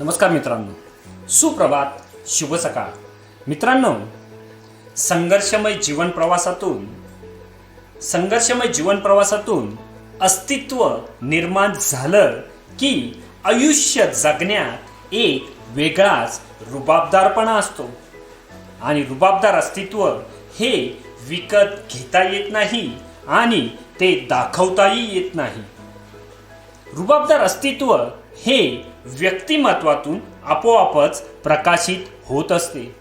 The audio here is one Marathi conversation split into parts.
नमस्कार मित्रांनो. सुप्रभात. शुभ सकाळ. मित्रांनो संघर्षमय जीवन प्रवासातून संघर्षमय जीवन प्रवासातून अस्तित्व निर्माण झालं की आयुष्य जगण्यात एक वेगळाच रुबाबदारपणा असतो. आणि रुबाबदार अस्तित्व हे विकत घेता येत नाही आणि ते दाखवताही येत नाही. रुबाबदार अस्तित्व हे व्यक्तिमत्वातून आपोआपच प्रकाशित होत असते.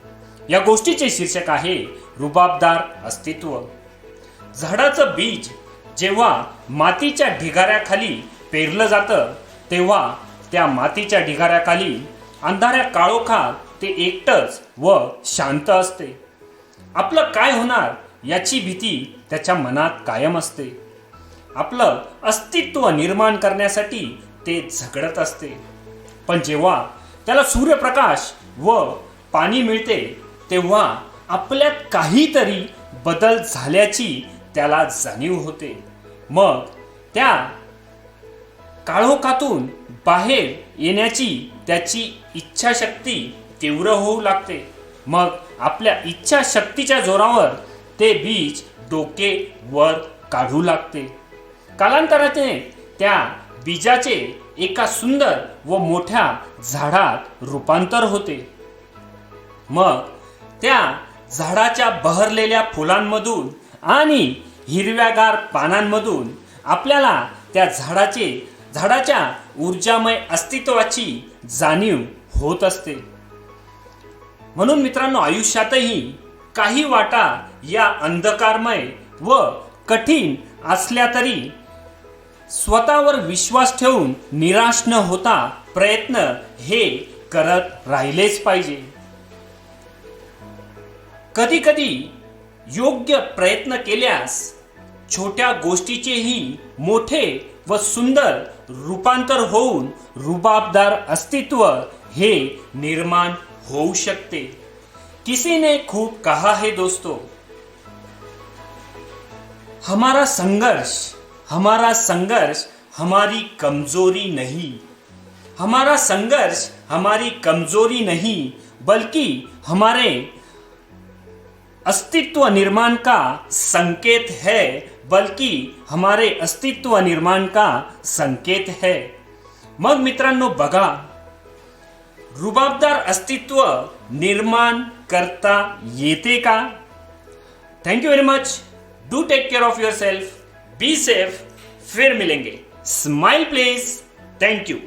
या गोष्टीचे शीर्षक आहे रुबाबदार अस्तित्व. झाडाचं बीज जेव्हा मातीच्या ढिगाऱ्याखाली पेरलं जातं तेव्हा त्या मातीच्या ढिगाऱ्याखाली अंधाऱ्या काळोखात ते एकटंच व शांत असते. आपलं काय होणार याची भीती त्याच्या मनात कायम असते. आपलं अस्तित्व निर्माण करण्यासाठी ते झगडत असते. पण जेव्हा त्याला सूर्यप्रकाश व पाणी मिळते तेव्हा आपल्यात काहीतरी बदल झाल्याची त्याला जाणीव होते. मग त्या काळोखातून बाहेर येण्याची त्याची इच्छाशक्ती तीव्र होऊ लागते. मग आपल्या इच्छाशक्तीच्या जोरावर ते बीज डोके वर काढू लागते. कालांतराने त्या बीजाचे एका सुंदर व मोठ्या झाडात रूपांतर होते. मग त्या झाडाच्या बहरलेल्या फुलांमधून आणि हिरव्यागार पानांमधून आपल्याला त्या झाडाचे झाडाच्या ऊर्जामय अस्तित्वाची जाणीव होत असते. म्हणून मित्रांनो आयुष्यातही काही वाटा या अंधकारमय व कठीण असल्या तरी स्वतःवर विश्वास ठेवून निराश न होता प्रयत्न हे करत राहिलेच पाहिजे. कधी कधी योग्य प्रयत्न केल्यास छोट्या गोष्टीचेही मोठे व सुंदर रूपांतर होऊन रुबाबदार अस्तित्व हे निर्माण होऊ शकते. किसीने खूप कहा है दोस्तों हमारा संघर्ष हमारा संघर्ष हमारी कमज़ोरी नहीं। हमारा संघर्ष हमारी कमज़ोरी नहीं, बल्कि हमारे अस्तित्व निर्माण का संकेत है, बल्कि हमारे अस्तित्व निर्माण का संकेत है। मग मित्रांनो बघा, रुबाबदार अस्तित्व निर्माण करता येते का? Thank you very much do take care of your self be safe फिर मिलेंगे। Smile please thank you